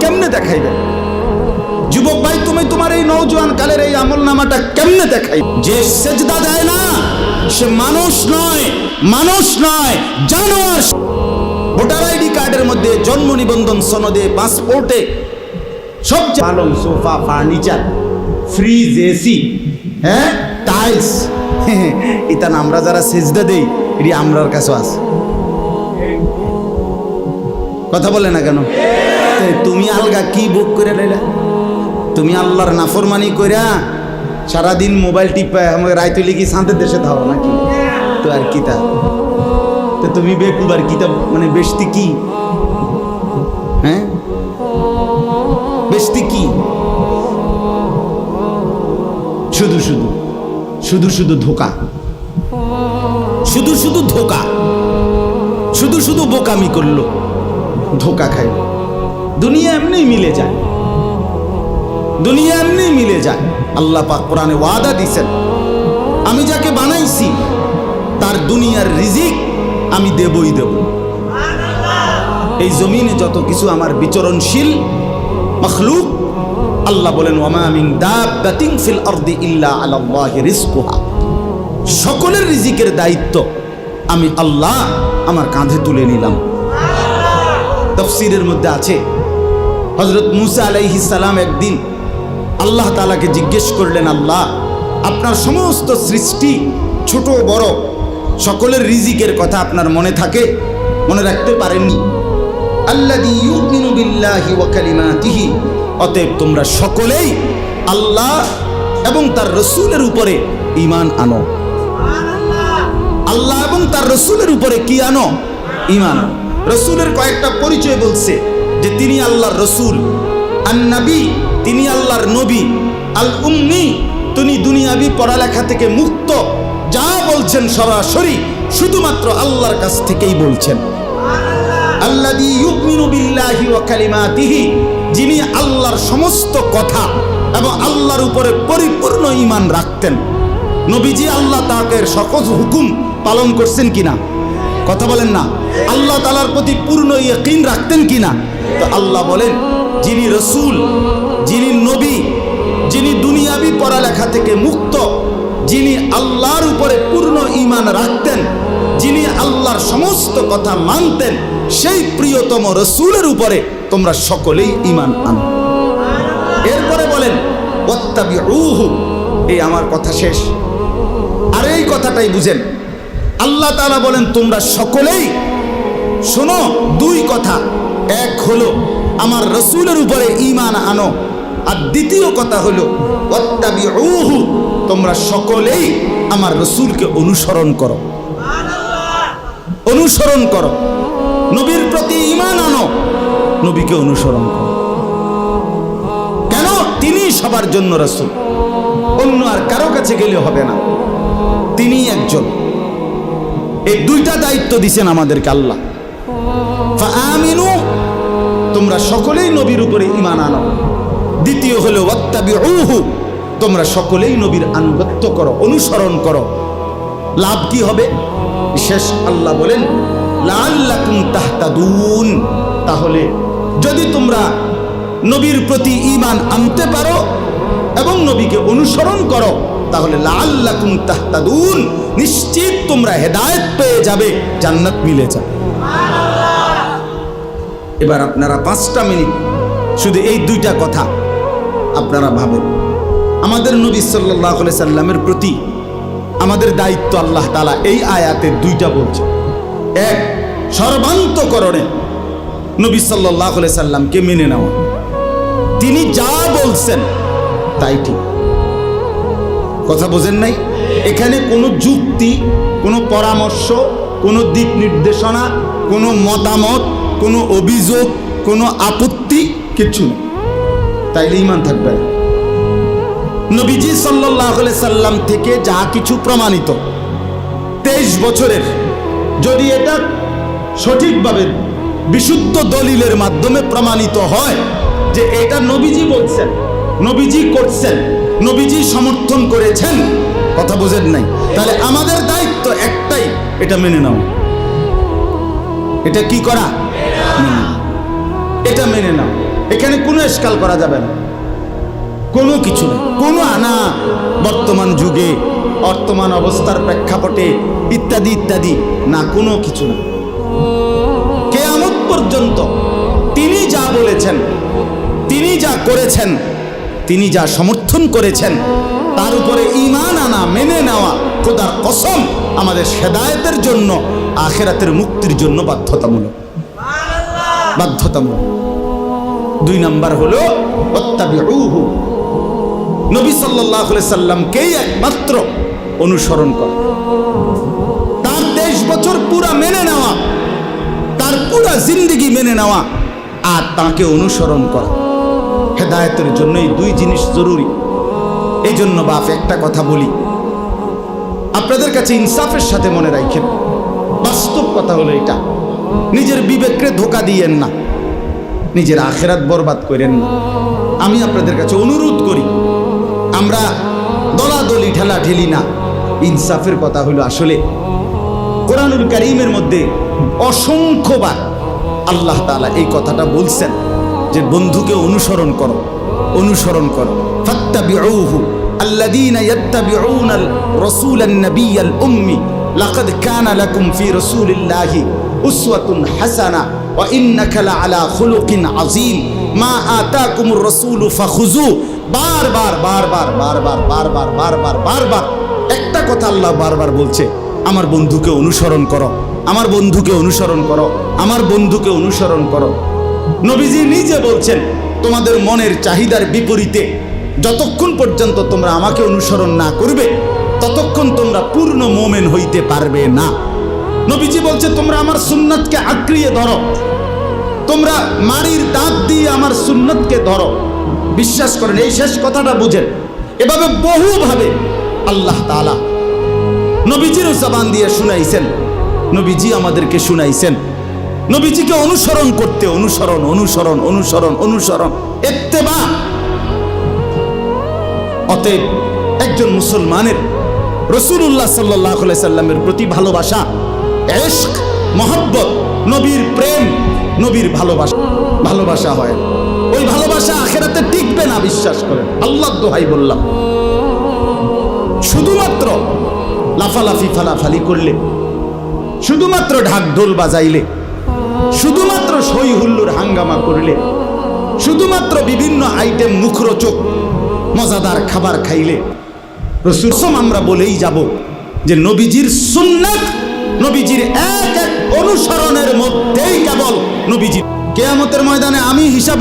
কেমনে দেখাইবে? যুবক ভাই, তুমি তোমার এই নৌজওয়ান কালের এই আমল নামাটা কেমনে দেখাই যে সেজদা দেয় না, সে মানুষ নয় মানুষ নয়, জানোয়ার ভোটার আইডি কার্ডের মধ্যে জন্ম নিবন্ধন সনদে, পাসপোর্টে, সব পালং সোফা, ফার্নিচার, ফ্রিজ, এসি হ্যাঁ টাইলস। ইতান আমরা যারা সেজদা দেই, এটি আমরার কাছে আছে। কথা বলে না কেন? তুমি আলগা কি বুক করে লাইলা? তুমি আল্লাহর নাফরমানি কইরা সারাদিন মোবাইল টিপা আমাকে রায়তুলি কি শান্তের দেশে ধাও নাকি? তো আর কি তা? তো তুমি বেকুব আর কি মানে বেশতি কি? হ্যাঁ? বেশতি কি? শুধু শুধু শুধু শুধু ধোকা। শুধু শুধু ধোকা। শুধু শুধু বোকামি করল। ধোকা খাইল দুনিয়া এমনি মিলে যায়। দুনিয়া এমনি মিলে যায়। আল্লাহ পাক কোরআনে ওয়াদা দিছেন আমি যাকে বানাইছি, তার দুনিয়ার রিজিক আমি দেবই দেব। এই জমিনে যত কিছু আমার বিচরণশীল মখলুক, আল্লাহ বলেন ওয়ামা মিন দাব্বাতিন ফিল আরদি ইল্লা আলাল্লাহি রিজকুহা। সকলের রিজিকের দায়িত্ব আমি আল্লাহ আমার কাঁধে তুলে নিলাম। তফসিরের মধ্যে আছে। হজরত মুসা আলাইহি সালাম একদিন আল্লাহ তালাকে জিজ্ঞেস করলেন, আল্লাহ, আপনার সমস্ত সৃষ্টি ছোট বড়, সকলের রিজিকের কথা আপনার মনে থাকে? মনে রাখতে পারেননি? কালিমাতিহি। অতএব তোমরা সকলেই আল্লাহ এবং তার রসুলের উপরে ঈমান আনো। আল্লাহ এবং তার রসুলের উপরে কি আনো? ইমান রসুলের কয়েকটা পরিচয় বলছে যে তিনি আল্লাহর রসুল, আন্নাবি, তিনি আল্লাহর নবী আল উম্মি তিনি দুনিয়াবি পড়ালেখা থেকে মুক্ত। যা বলছেন সরাসরি শুধুমাত্র আল্লাহর কাছ থেকেই বলছেন। আল্লাযী ইউমিনু বিল্লাহি ওয়া কালিমাতিহি যিনি আল্লাহর সমস্ত কথা এবং আল্লাহর উপরে পরিপূর্ণ ঈমান রাখতেন নবীজি আল্লাহ তাকে সকল হুকুম পালন করছেন কিনা কথা বলেন না আল্লাহ তালার প্রতি পূর্ণ ইয়কিন রাখতেন কিনা? তো আল্লাহ বলেন, যিনি রসুল, যিনি নবী, যিনি দুনিয়াবি পড়ালেখা থেকে মুক্ত, যিনি আল্লাহর উপরে পূর্ণ ঈমান রাখতেন, যিনি আল্লাহর সমস্ত কথা মানতেন, সেই প্রিয়তম রসুলের উপরে তোমরা সকলেই ঈমান আনো। এরপরে বলেন, ওয়াত্তাবিউহু, এই আমার কথা শেষ। আর এই কথাটাই বুঝেন। আল্লাহ তাআলা বলেন, তোমরা সকলেই শোনো, দুই কথা। এক হলো, আমার রসুলের উপরে ঈমান আনো। আর দ্বিতীয় কথা হলো তোমরা সকলেই আমার রসুলকে অনুসরণ করো। অনুসরণ করো। নবীর প্রতি ঈমান আনো, নবীকে অনুসরণ করো। কেন? তিনি সবার জন্য রসুল। অন্য আর কারও কাছে গেলে হবে না। তিনি একজন। এই দুইটা দায়িত্ব দিছেন আমাদেরকে আল্লাহ। আমিনু তোমরা সকলেই নবীর উপরে ইমান আনো। দ্বিতীয় হলো, ওয়াত্তাবিউহু, তোমরা সকলেই নবীর আনুগত্য করো, অনুসরণ করো। লাভ কি হবে? শেষ আল্লাহ বলেন লাল্লাকুম তাহতাদুন। তাহলে যদি তোমরা নবীর প্রতি ঈমান আনতে পারো এবং নবীকে অনুসরণ করো, তাহলে লাল্লাকুম তাহতাদুন, নিশ্চিত তোমরা হেদায়েত পেয়ে যাবে, জান্নাত মিলে যাবে। এবার আপনারা পাঁচটা মিনিট শুধু এই দুইটা কথা আপনারা ভাবেন। আমাদের নবী সাল্লাহ সাল্লামের প্রতি আমাদের দায়িত্ব আল্লাহ তালা এই আয়াতে দুইটা বলছে এক, সর্বান্তকরণে নবী সাল্লাহ সাল্লামকে মেনে নেওয়া। তিনি যা বলছেন তাই ঠিক। কথা বোঝেন নাই? এখানে কোনো যুক্তি, কোনো পরামর্শ, কোনো দিক নির্দেশনা, কোনো মতামত কোনো অভিযোগ, কোনো আপত্তি কিচ্ছু নেই। তাইলে ইমান থাকবে না। নবীজি সাল্লাহ সাল্লাম থেকে যা কিছু প্রমাণিত, তেইশ বছরের, যদি এটা সঠিকভাবে বিশুদ্ধ দলিলের মাধ্যমে প্রমাণিত হয় যে এটা নবীজি বলছেন, নবীজি করছেন, নবীজি সমর্থন করেছেন, কথা বোঝেন নাই। তাহলে আমাদের দায়িত্ব একটাই, এটা মেনে নাও। এটা কি করা? মেনে নাও। মেনে নাও এখানে কোনো এসকাল করা যাবে না কোনো কিছু নেই কোনো আনা বর্তমান যুগে বর্তমান অবস্থার প্রেক্ষাপটে ইত্যাদি ইত্যাদি না কোনো কিছু না কেয়ামত পর্যন্ত তিনি যা বলেছেন তিনি যা করেছেন তিনি যা সমর্থন করেছেন তার উপরে ইমান আনা মেনে নেওয়া খোদার কসম আমাদের হেদায়েতের জন্য আখেরাতের মুক্তির জন্য বাধ্যতামূলক বাধ্যতামূলক। দুই নাম্বার হলো অত্যাবিউহু নবী সাল্লাহ সাল্লামকেই একমাত্র অনুসরণ করা। তার তেইশ বছর পুরা মেনে নেওয়া, তার পুরা জিন্দিগি মেনে নেওয়া আর তাকে অনুসরণ করা। হেদায়তের জন্য এই দুই জিনিস জরুরি। এই জন্য বাপ, একটা কথা বলি। আপনাদের কাছে ইনসাফের সাথে মনে রাখেন। বাস্তব কথা হলো এটা। নিজের বিবেককে ধোকা দিয়েন না। নিজের আখেরাত বরবাদ করেন না। আমি আপনাদের কাছে অনুরোধ করি, আমরা দলাদলি ঠেলা ঠেলি না। ইনসাফের কথা হলো আসলে কোরআনুল করিমের মধ্যে অসংখ্যবার আল্লাহ তাআলা এই কথাটা বলছেন যে, বন্ধুকে অনুসরণ করো অনুসরণ করো। ফাত্তাবিউহু আল্লাযীনা ইয়াত্তাবিউনাল রাসূলান নাবিয়্যাল উম্মি লাকাদ কানা লাকুম ফি রাসূলিল্লাহি উসওয়াতুন হাসানা ওয়া ইন্নাকা লাআলা খুলুকিন আযীম মা আতাকুমুর রাসূলু ফাখুযু বারবার বারবার বারবার বারবার বারবার বারবার একটা কথা আল্লাহ বারবার বলছে আমার বন্ধুকে অনুসরণ করো আমার বন্ধুকে অনুসরণ করো আমার বন্ধুকে অনুসরণ করো নবীজি নিজে বলছেন তোমাদের মনের চাহিদার বিপরীতে যতক্ষণ পর্যন্ত তোমরা আমাকে অনুসরণ না করবে ততক্ষণ তোমরা পূর্ণ মোমেন হইতে পারবে না নবীজি বলছে, তোমরা আমার সুন্নাতকে আঁকড়িয়ে ধরো। তোমরা মারির দাঁত দিয়ে আমার সুন্নতকে ধরো। বিশ্বাস করেন, এই শেষ কথাটা বুঝেন। এভাবে বহুভাবে আল্লাহ তাআলা নবীজির জবান দিয়ে শুনাইছেন। নবীজি আমাদেরকে শুনাইছেন। নবীজিকে অনুসরণ করতে অনুসরণ অনুসরণ অনুসরণ অনুসরণ। এত্তেবা অতএব একজন মুসলমানের রসুল্লাহ সাল্লাহ সাল্লামের প্রতি ভালোবাসা এশক, মহব্বত, নবীর প্রেম, নবীর ভালোবাসা। ভালোবাসা হয়। ওই ভালোবাসা আখেরাতে টিকবে না, বিশ্বাস করেন আল্লাহ দোহাই বললাম। শুধুমাত্র লাফালাফি, ফালাফালি করলে, শুধুমাত্র ঢাক ঢোল বাজাইলে, শুধুমাত্র সই হুল্লুর হাঙ্গামা করলে, শুধুমাত্র বিভিন্ন আইটেম মুখরোচক, মজাদার খাবার খাইলে রসুসম আমরা বলেই যাব যে নবীজির সুন্নাত নবীজির এক এক অনুসরণের মধ্যেই কেবল নবীজি। কেয়ামতের ময়দানে আমি হিসাব